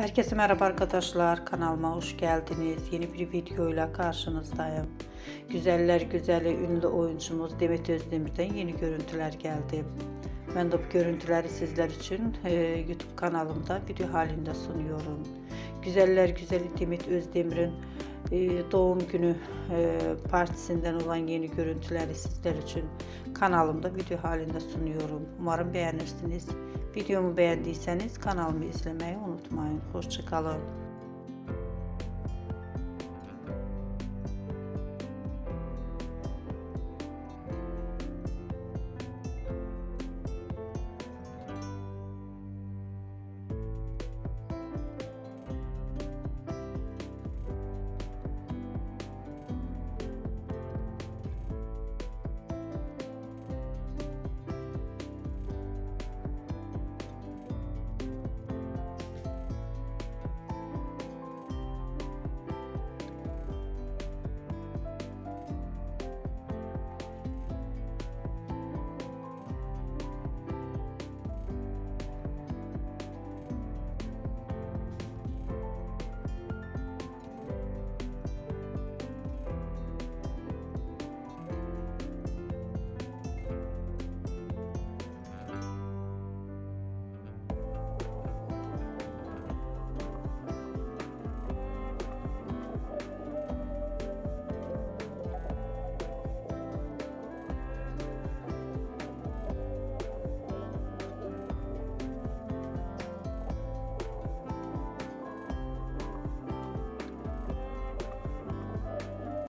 Herkese merhaba arkadaşlar. Kanalıma hoş geldiniz. Yeni bir videoyla karşınızdayım. Güzeller güzeli ünlü oyuncumuz Demet Özdemir'den yeni görüntüler geldi. Ben de bu görüntüleri sizler için e, YouTube kanalımda video halinde sunuyorum. Güzeller güzeli Demet Özdemir'in e, doğum günü e, partisinden olan yeni görüntüleri sizler için kanalımda video halinde sunuyorum. Umarım beğenirsiniz. Videomu beğendiyseniz kanalımı izlemeyi unutmayın. Hoşçakalın.